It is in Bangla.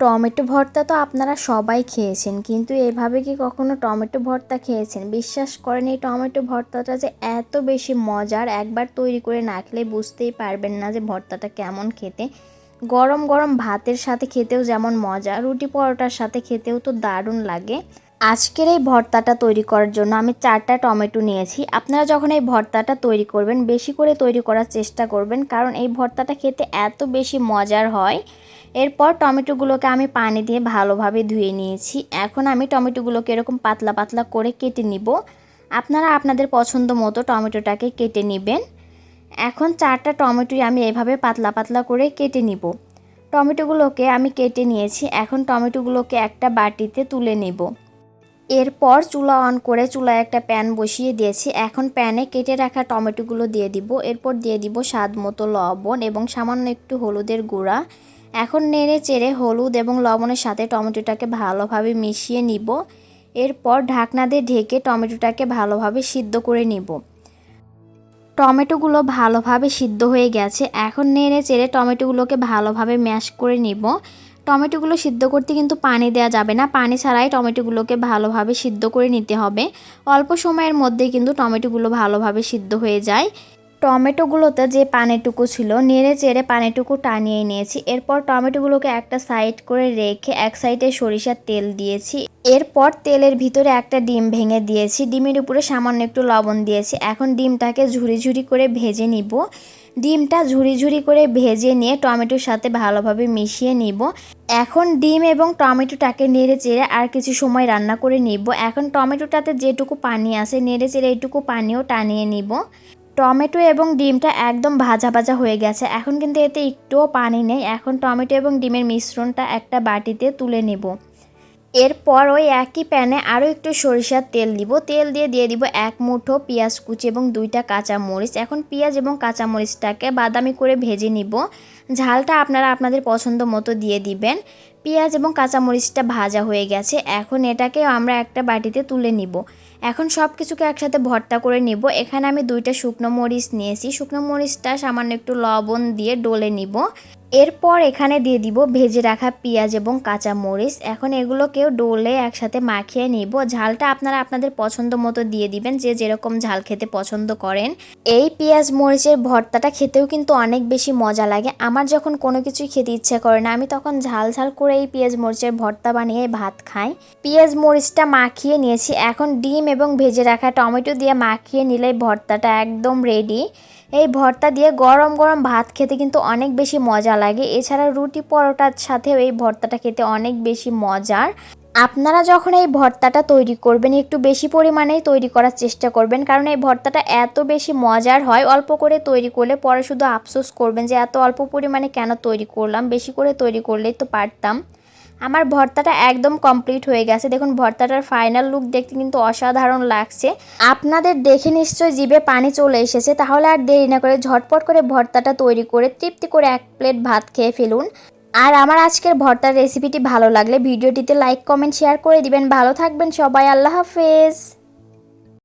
টমেটো ভর্তা তো আপনারা সবাই খেয়েছেন, কিন্তু এভাবে কি কখনো টমেটো ভর্তা খেয়েছেন? বিশ্বাস করেন, এই টমেটো ভর্তাটা যে এত বেশি মজার, একবার তৈরি করে না খেলে বুঝতেই পারবেন না যে ভর্তাটা কেমন খেতে। গরম গরম ভাতের সাথে খেতেও যেমন মজা, রুটি পরোটার সাথে খেতেও তো দারুণ লাগে। আজকের এই ভর্তাটা তৈরি করার জন্য আমি চারটা টমেটো নিয়েছি। আপনারা যখন এই ভর্তাটা তৈরি করবেন, বেশি করে তৈরি করার চেষ্টা করবেন, কারণ এই ভর্তাটা খেতে এত বেশি মজার হয়। এরপর টমেটোগুলোকে আমি পানি দিয়ে ভালোভাবে ধুয়ে নিয়েছি। এখন আমি টমেটোগুলোকে এরকম পাতলা পাতলা করে কেটে নিব। আপনারা আপনাদের পছন্দ মতো টমেটোটাকে কেটে নেবেন। এখন চারটা টমেটোই আমি এভাবে পাতলা পাতলা করে কেটে নিব। টমেটোগুলোকে আমি কেটে নিয়েছি। এখন টমেটোগুলোকে একটা বাটিতে তুলে নেব। এরপর চুলা অন করে চুলায় একটা প্যান বসিয়ে দিয়েছি। এখন প্যানে কেটে রাখা টমেটোগুলো দিয়ে দিব। এরপর দিয়ে দিব স্বাদ মতো লবণ এবং সামান্য একটু হলুদের গুঁড়া। এখন নেড়ে চেড়ে হলুদ এবং লবণের সাথে টমেটোটাকে ভালোভাবে মিশিয়ে নিব। এরপর ঢাকনা দিয়ে ঢেকে টমেটোটাকে ভালোভাবে সিদ্ধ করে নিব। টমেটোগুলো ভালোভাবে সিদ্ধ হয়ে গেছে। এখন নেড়ে চেড়ে টমেটোগুলোকে ভালোভাবে ম্যাশ করে নিব। টমেটোগুলো সিদ্ধ করতে কিন্তু পানি দেওয়া যাবে না। পানি ছাড়াই টমেটোগুলোকে ভালোভাবে সিদ্ধ করে নিতে হবে। অল্প সময়ের মধ্যে কিন্তু টমেটোগুলো ভালোভাবে সিদ্ধ হয়ে যায়। টমেটোগুলোতে যে পানিটুকু ছিল, নেড়ে চেড়ে পানিটুকু টানিয়ে নিয়েছি। এরপর টমেটোগুলোকে একটা সাইড করে রেখে এক সাইডে সরিষার তেল দিয়েছি। এরপর তেলের ভিতরে একটা ডিম ভেঙে দিয়েছি। ডিমের উপরে সামান্য একটু লবণ দিয়েছি। এখন ডিমটাকে ঝুরি ঝুরি করে ভেজে নিব। ডিমটা ঝুরি ঝুরি করে ভেজে নিয়ে টমেটোর সাথে ভালোভাবে মিশিয়ে নিব। এখন ডিম এবং টমেটোটাকে নেড়ে চেড়ে আর কিছু সময় রান্না করে নিব। এখন টমেটোটাতে যেটুকু পানি আছে নেড়ে চেড়ে এইটুকু পানিও টানিয়ে নিব। টমেটো এবং ডিমটা একদম ভাজা ভাজা হয়ে গেছে। এখন কিন্তু এতে একটুও পানি নেই। এখন টমেটো এবং ডিমের মিশ্রণটা একটা বাটিতে তুলে নেব। এরপর ওই একই প্যানে আরও একটু সরিষার তেল দিব। তেল দিয়ে দিয়ে দিব এক মুঠো পেঁয়াজ কুচি এবং দুইটা কাঁচা মরিচ এখন পেঁয়াজ এবং কাঁচা মরিচটাকে বাদামি করে ভেজে নিব। ঝালটা আপনারা আপনাদের পছন্দ মতো দিয়ে দিবেন। পেঁয়াজ এবং কাঁচামরিচটা ভাজা হয়ে গেছে। এখন এটাকে আমরা একটা বাটিতে তুলে নিব। এখন সব কিছুকে একসাথে ভর্তা করে নিব। এখানে আমি দুইটা শুকনো মরিচ নিয়েছি। শুকনো মরিচটা সামান্য একটু লবণ দিয়ে ডলে নিব। এরপর এখানে দিয়ে দিব ভেজে রাখা পেঁয়াজ এবং কাঁচা মরিচ। এখন এগুলোকেও ডোলে একসাথে মাখিয়ে নিব। ঝালটা আপনারা আপনাদের পছন্দ মতো দিয়ে দিবেন, যে যেরকম ঝাল খেতে পছন্দ করেন। এই পেঁয়াজ মরিচের ভর্তাটা খেতেও কিন্তু অনেক বেশি মজা লাগে। আমার যখন কোনো কিছুই খেতে ইচ্ছে করে না, আমি তখন ঝাল ঝাল করে এই পেঁয়াজ মরিচের ভর্তা বানিয়ে ভাত খাই। পেঁয়াজ মরিচটা মাখিয়ে নিয়েছি। এখন ডিম এবং ভেজে রাখা টমেটো দিয়ে মাখিয়ে নিলে ভর্তাটা একদম রেডি এই ভর্তা দিয়ে গরম গরম ভাত খেতে কিন্তু অনেক বেশি মজা লাগে। এছাড়া রুটি পরোটার সাথেও এই ভর্তাটা খেতে অনেক বেশি মজার। আপনারা যখন এই ভর্তাটা তৈরি করবেন, একটু বেশি পরিমাণেই তৈরি করার চেষ্টা করবেন, কারণ এই ভর্তাটা এত বেশি মজার হয়। অল্প করে তৈরি করলে পরে শুধু আফসোস করবেন যে এত অল্প পরিমাণে কেন তৈরি করলাম, বেশি করে তৈরি করলেই তো পারতাম। আমার ভর্তাটা একদম কমপ্লিট হয়ে গেছে। দেখুন, ভর্তাটার ফাইনাল লুক দেখতে কিন্তু অসাধারণ লাগছে। আপনাদের দেখে নিশ্চয় জিভে পানি চলে এসেছে। তাহলে আর দেরি না করে ঝটপট করে ভর্তাটা তৈরি করে, তৃপ্তি করে এক প্লেট ভাত খেয়ে ফেলুন। আর আমার আজকের ভর্তার রেসিপিটি ভালো লাগলে, ভিডিওটিতে লাইক কমেন্ট শেয়ার করে দিবেন। ভালো থাকবেন সবাই, আল্লাহ হাফেজ।